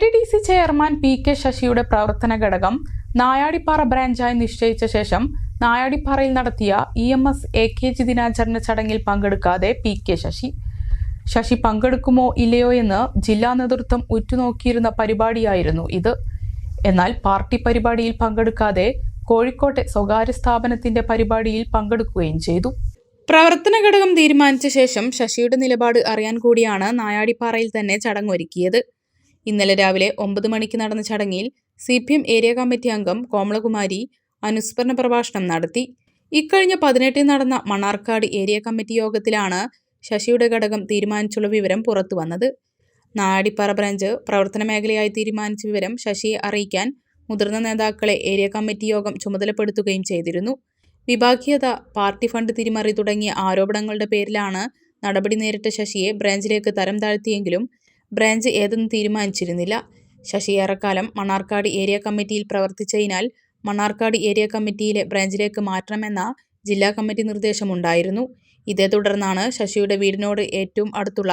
T D C chairman P K ശശിയുടെ പ്രവർത്തന ഘടകം നായാടിപ്പാറ ബ്രാഞ്ചായി നിശ്ചയിച്ച ശേഷം നായാടിപ്പാറയിൽ നടത്തിയ E M S A K G ദിനാചരണ ചടങ്ങിൽ പങ്കെടുക്കാതെ പി കെ ശശി. ശശി പങ്കെടുക്കുമോ ഇല്ലയോ എന്ന് ജില്ലാ നേതൃത്വം ഉറ്റുനോക്കിയിരുന്ന പരിപാടിയായിരുന്നു ഇത്. എന്നാൽ പാർട്ടി പരിപാടിയിൽ പങ്കെടുക്കാതെ കോഴിക്കോട്ടെ സ്വകാര്യ സ്ഥാപനത്തിന്റെ പരിപാടിയിൽ പങ്കെടുക്കുകയും ചെയ്തു. പ്രവർത്തന ഘടകം തീരുമാനിച്ച ശേഷം ശശിയുടെ നിലപാട് അറിയാൻ കൂടിയാണ് നായാടിപ്പാറയിൽ തന്നെ ചടങ്ങൊരുക്കിയത്. ഇന്നലെ രാവിലെ ഒമ്പത് മണിക്ക് നടന്ന ചടങ്ങിൽ C P M area committee അംഗം കോമളകുമാരി അനുസ്മരണ പ്രഭാഷണം നടത്തി. ഇക്കഴിഞ്ഞ പതിനെട്ടിന് നടന്ന മണാർക്കാട് ഏരിയ കമ്മിറ്റി യോഗത്തിലാണ് ശശിയുടെ ഘടകം തീരുമാനിച്ചുള്ള വിവരം പുറത്തു വന്നത്. നാടിപ്പാറ ബ്രാഞ്ച് പ്രവർത്തന മേഖലയായി തീരുമാനിച്ച വിവരം ശശിയെ അറിയിക്കാൻ മുതിർന്ന നേതാക്കളെ ഏരിയ കമ്മിറ്റി യോഗം ചുമതലപ്പെടുത്തുകയും ചെയ്തിരുന്നു. വിഭാഗീയത പാർട്ടി ഫണ്ട് തിരിമറി തുടങ്ങിയ ആരോപണങ്ങളുടെ പേരിലാണ് നടപടി നേരിട്ട ശശിയെ ബ്രാഞ്ചിലേക്ക് തരം താഴ്ത്തിയെങ്കിലും ബ്രാഞ്ച് ഏതെന്ന് തീരുമാനിച്ചിരുന്നില്ല. ശശി ഏറെക്കാലം മണ്ണാർക്കാട് ഏരിയ കമ്മിറ്റിയിൽ പ്രവർത്തിച്ചതിനാൽ മണ്ണാർക്കാട് ഏരിയ കമ്മിറ്റിയിലെ ബ്രാഞ്ചിലേക്ക് മാറ്റണമെന്ന ജില്ലാ കമ്മിറ്റി നിർദ്ദേശമുണ്ടായിരുന്നു. ഇതേ തുടർന്നാണ് ശശിയുടെ വീടിനോട് ഏറ്റവും അടുത്തുള്ള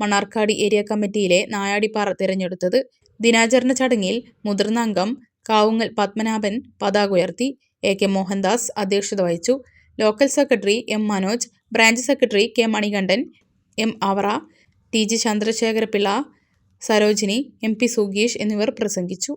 മണ്ണാർക്കാട് ഏരിയ കമ്മിറ്റിയിലെ നായാടിപ്പാറ തിരഞ്ഞെടുത്തത്. ദിനാചരണ ചടങ്ങിൽ മുതിർന്ന അംഗം കാവുങ്ങൽ പത്മനാഭൻ പതാക ഉയർത്തി എ കെ മോഹൻദാസ് അധ്യക്ഷത വഹിച്ചു. Local secretary M Manoj branch secretary K Manikandan M Avara T G Chandrasekharapillai Sarojini M P സുഗീഷ് എന്നിവർ പ്രസംഗിച്ചു.